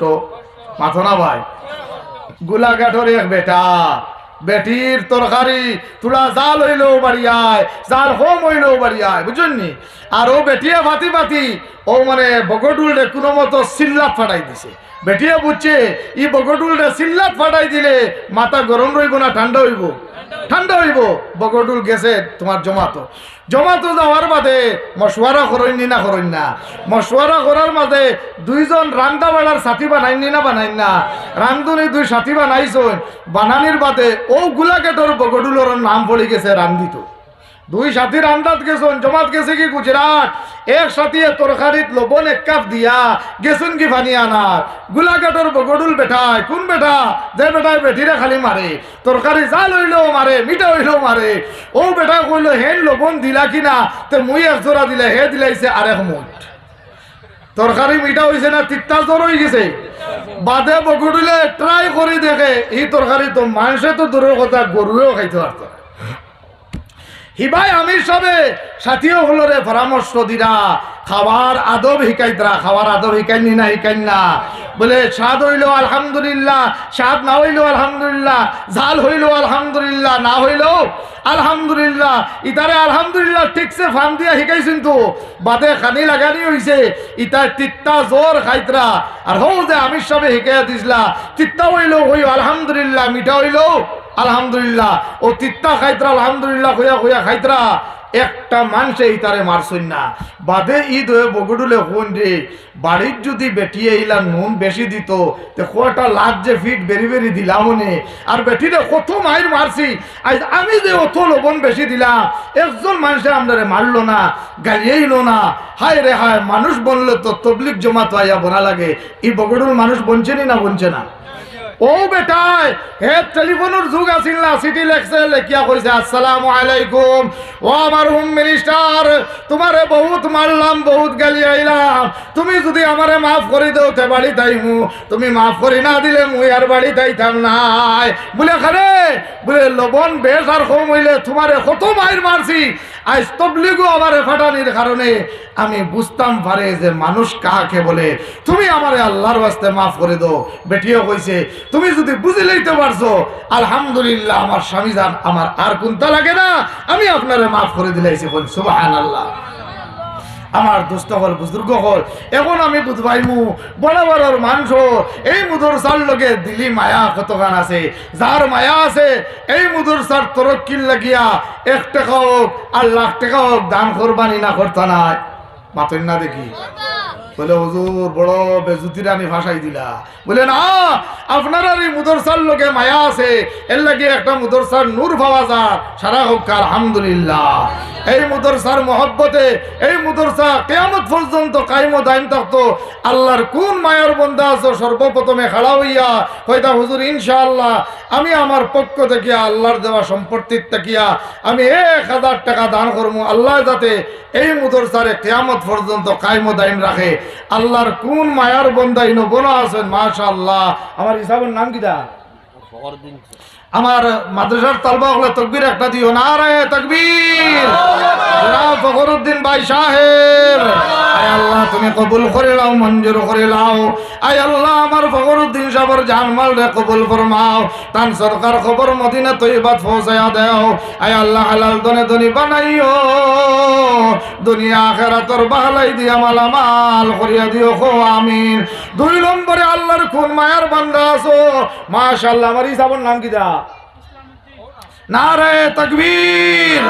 কষ্ট মাথো না ভাই। গোলাঘাটর এক বেটা, বেটির তরকারি তুলা জাল হইলেও বাড়িয়ায়, জাল হোম হইলেও বাড়িয়ায় নি? আর ও বেটিয়ে ভাতি ভাতি ও মানে বগডুল রে কোনো মতো সিল্লাত ফাটাই দিছে। বেটিয়ে বুঝছে, ই বগডুল রে সিল্লাত ফাটাই দিলে মাথা গরম রইব না, ঠান্ডা হইব। ঠান্ডা হইব। বগডুল গেছে তোমার জমাতো। জমাতো যাওয়ার মাঝে মশওয়ারা করেননি না করেন না। মশওয়ারা করার মাঝে দুইজন রান্দা বাড়ার সাথী বানাইনি না বানাইন না। রান্ধুনি দুই সাথী বানাইছ বানানির বাদে ও গুলাকেটর বগডুলোর নাম পড়ে গেছে রান্দিত দুই সাথী রান্দাত গেছন, জমাত গেছে কি গুজরাট? এক সাথী তরকারিত লবণ এক কাপ দিয়া গেছুন কি ফানি আনার? গুলাঘাটর বগডুল বেটায় কোন বেটা? যে বেটায় বেটিরে খালি মারে তরকারি জাল হইলেও মারে মিঠা হইলেও মারে ও বেটা কইল, হেন লবণ দিলা কিনা তে মুই এক জোড়া দিলে, হে দিলাইছে আরেক মুঠ তরকারি মিঠা হইছে না তিত্তা জ্বর হয়ে গেছে। বাদে বগুড়িলে ট্রাই করে দেখে এই তরকারি তো মানুষে তো দূরের কথা গরুয়েও খাইতে পারতো। হিবাই আমির সবে। সাথীয় হলরে পরামর্শ দিরা। খাবার আদব হিকাইতরা খাবার আদব হিকাইনি না হিকাইন না। বলে, স্বাদ হইল আলহামদুলিল্লাহ, স্বাদ না হইল আলহামদুলিল্লাহ, ঝাল হইল আলহামদুলিল্লাহ, না হইল আলহামদুলিল্লাহ। ইতারে আলহামদুলিল্লাহ ঠিকছে ফান দিয়া শিকাইছেন তো বাদে খানি লাগানি হইছে, ইতার তিত্তা জোর খাইতরা আর হৌ যে আমির সবে শিকাইয়া দিছিলা তিত্তা হইল হই আলহামদুলিল্লাহ, মিঠা হইল। আলহামদুলিল্লাহ, ও তিত্তা খাইতরা আলহামদুলিল্লাহ হইয়া হইয়া খাইতরা। একটা মানুষে ইতারে মারছই না। বাদে ঈদ হয়ে বগুডুলে হন রে, বাড়ির যদি বেটিয়ে ইলা নুন বেশি দিত, তো কয়টা লাখ যে ফিট বেরি বেরি দিলাম আর বেটিরে কত মাইর মারছি, আজ আমি যে অত লবণ বেশি দিলাম, একজন মানুষে আপনারে মারলো না, গালিয়েইলো না। হায় রে হায়, মানুষ বললে তো তবলিক জমা তো আইয়া বোনা লাগে। এই বগুডুল মানুষ বঞ্চেনি না বনছে না? ও বেটাই, হে টেলিফোনের যুগ আছিল না, চিঠি লেখছে, লেখিয়া কইছে আসসালামু আলাইকুম। ও আমার হোম মিনিস্টার তোমারে বহুত মারলাম বহুত গালি আইলাম। তুমি যদি আমারে মাফ করে দেও, তে বাড়ি তাইমু তুমি মাফ করে না দিলে মুই আর বাড়ি তাইতাম নাই। বলে খারে বলে, লবণ বেশ আর কম হইলে তোমারে কত মাইর মারছি আজ তবলিগু আমারে ফাটানির কারণে আমি বুঝতাম পারে যে মানুষ কাকে বলে। তুমি আমারে আল্লাহর বাস্তে মাফ করে দাও। বেটিও কইছে তুমি যদি বুঝে লইতে পারছ, আলহামদুলিল্লাহ, আমার স্বামী যান আমার আর কোনটা লাগে না, আমি আপনারে মাফ করে দিলাইছি বল সুবাহান আল্লাহ আমার দুস্থ হল, বুজুর্গ হল, এখন আমি বুঝবাইমু, বড় বড় মানুষ এই মুদুর সার লগে দিলি মায়া কতখান আছে? যার মায়া আছে, এই মুদুর সার তরক্কির লাগিয়া, এক টাকা হোক আর লাখ টাকা হোক দান কোরবানি না করতা নাই। মাতই না দেখি। বলে, হুজুর, বড় বেজুতি রানী ভাষাই দিলা। বলে, না, আপনার আর এই মুদরসার লোকে মায়া আছে। এর লাগে একটা মুদরসার নূর পাওয়া যায় সারা হোক, আলহামদুলিল্লাহ। এই মুদরসার মহব্বতে, এই মুদরসা কেয়ামত পর্যন্ত কাইম দাইম থাকতো। আল্লাহর কোন মায়ার বন্ধা আছো? সর্বপ্রথমে খাড়া হইয়া হয়তা হুজুর, ইনশাআল্লাহ আমি আমার পক্ষ থেকে আল্লাহর দেওয়া সম্পত্তির তাকিয়া আমি এক হাজার টাকা দান করব। আল্লাহ যাতে এই মুদরসারে কেয়ামত পর্যন্ত কায়মত আইন রাখে। আল্লাহর কোন মায়ার বন্দাইন বোনা আছেন মাশা আল্লাহ আমার হিসাবের নাম কি দা? আমার মাদ্রাসার তালবা হলে তকবির একটা দিও। না রে তকবির। ভাই সাহেব। আয় আল্লাহ, তুমি কবুল করে লাও মঞ্জুর করে লাও আয় আল্লাহ, আমার ফখরুদ্দিন সাহেবের জানমাল রে কবুল ফরমাও। তান সরকার খবর মদিনা তৈবাত পৌঁছায়া দেও। আয় আল্লাহ, হালাল দনে দনি বানাইও। দুনিয়া আখেরাতর বাহালাই দিয়া মালামাল করিয়া দিও খো, আমিন। দুই নম্বরে আল্লাহর কোন মায়ার বান্দা আছো। মাশাআল্লাহ, আমার হিসাবের নাম কি দা? নারে তকবীর।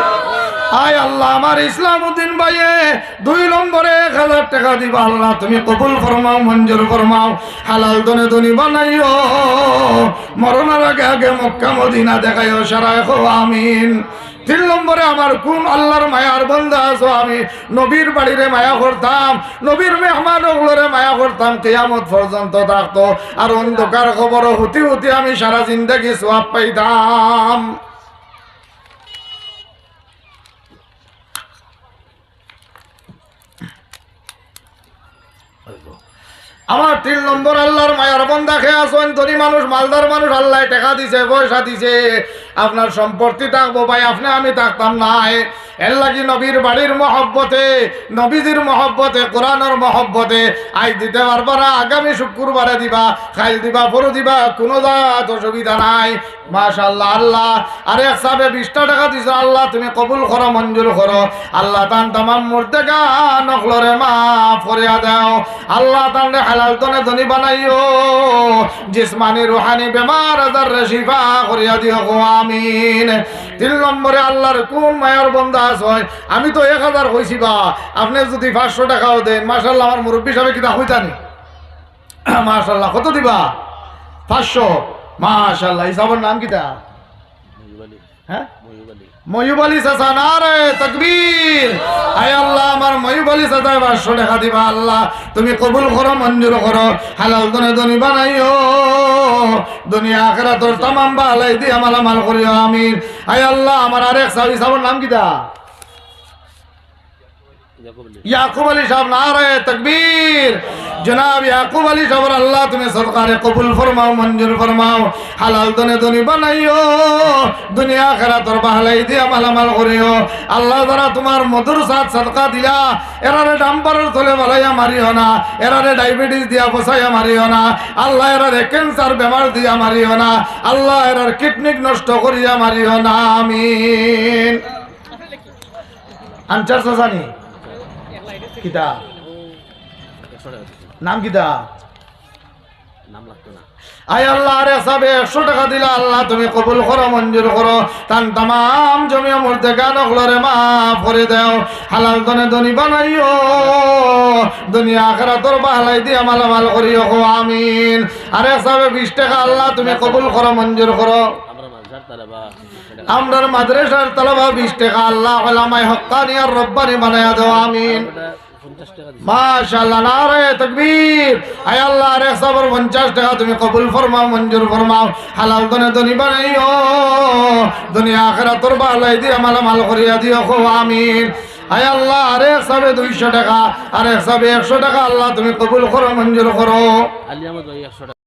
আয় আল্লাহ, আমার ইসলাম উদ্দিন ভাইয়ে, দুই নম্বরে এক হাজার টাকা দিবা আল্লাহ, তুমি কবুল ফরমাও, মঞ্জুর ফরমাও, হালাল দনে দনি বানাইও, মরণের আগে আগে মক্কা, মদিনা দেখাইও সারায় আমিন। তিন নম্বরে আমার কোন আল্লাহর মায়ার বন্ধা আছো আমি, নবীর বাড়িরে মায়া করতাম, নবীর মেহমান ওগুলোরে মায়া করতাম, কেয়ামত পর্যন্ত থাকতো, আর অন্ধকার খবর হতি হতি আমি সারা জিন্দগি সোয়াব পাইতাম। আমার তিন নম্বর আল্লাহর মায়ার বন্ধা খেয়ে আসেন, ধনী মানুষ, মালদার মানুষ, আল্লাহ টেকা দিছে, পয়সা দিছে। আপনার সম্পত্তি থাকব ভাই, আপনি আমি থাকতাম নাই। এর লাগি নবীর বাড়ির মহব্বতে, নবীজির মহব্বতে, কোরআনের মহব্বতে আই দিতে পারবা না, আগামী শুক্রবারে দিবা খাইল দিবা পরু দিবা, কোনো জাত অসুবিধা নাই। মাশাল্লাহ আল্লাহ। আরে সাবে বিশটা টাকা দিছ আল্লাহ, তুমি কবুল করো, মঞ্জুর করো। আল্লাহ তান তামাম মূর্তে গা নকলরে মা ফরিয়া দাও। আল্লাহ তান রে হালাল তনে ধনী বানাইও। জিসমানি রুহানি বেমার আজার রে শিফা করিয়া দিও আমিন। তিন নম্বরে আল্লাহর কোন মায়ের বন্ধা আছে আমি তো এক হাজার হয়েছি বা। আপনি যদি পাঁচশো টাকাও দেন মাসাল্লাহ আমার মুরব্বী সাহেব কিনা হইতানি? মাসাল্লাহ কত দিবা? পাঁচশো। মাশাল্লাহ হিসাবের নাম কিটা হ্যাঁ? ময়ূব আলী চাচা না রে তকবীর। আয় আল্লাহ আমার ময়ুব আলী চাচা পাঁচশো টাকা দিবা আল্লাহ। তুমি কবুল করো মঞ্জুর করো হালাল দনে দনি বানাইও। দুনিয়া আখেরা তোর তামাম বালাই দি আমার আমাল করিও আমিন। আয় আল্লাহ আমার আরেক সাবি সাবর নাম কিটা ইয়াকুব আলী। সাহেব নারে তকবীর। জনাব ইয়াকুব আলী সাহেব আল্লাহ তুমি সরকারে কবুল ফরমাও মঞ্জুর ফরমাও হালাল দনে দনি বানাইও দুনিয়া খেরা তোর বাহালাই দিয়া মালামাল করিও। আল্লাহ দ্বারা তোমার মধুর সাথ সদকা দিলা এরারে ডাম্পারের তলে বালাইয়া মারিও না এরারে ডায়াবেটিস দিয়া বসাইয়া মারিও না আল্লাহ এরারে ক্যান্সার বেমার দিয়া মারিও না আল্লাহ এরার কিডনিক নষ্ট করিয়া মারিও না আমিন। আনচার জানি কিতা নাম কিতা আয় আল্লাহ রে সাবে একশো টাকা দিলা আল্লাহ তুমি কবুল করো মঞ্জুর করো। তান তাম জমিয়া মূর্তে গান রে মা করে দাও। হালাল দনি বানাইও। দুনিয়া আখেরা তোর বাহালাই দিয়া মালামাল করিও হো আমিন। আরে সাবে বিশ টাকা আল্লাহ তুমি কবুল করো মঞ্জুর করো। আমরার মাদ্রাসার তালাবা বিশ টাকা। আল্লাহ হক্কানি আর রব্বানি বানায়া দাও আমিন। মাশাআল্লাহ নারে তাকবীর। আয় আল্লাহ রে সবর 50 টাকা তুমি কবুল ফরমাও মঞ্জুর ফরমাও। হালাল দনে দনি বানাইও। দুনিয়া করিয়া দিও আমিন। আয় আল্লাহ আরে সবে 200 টাকা আরে সবে 100 টাকা আল্লাহ তুমি কবুল করো মঞ্জুর করো। একশো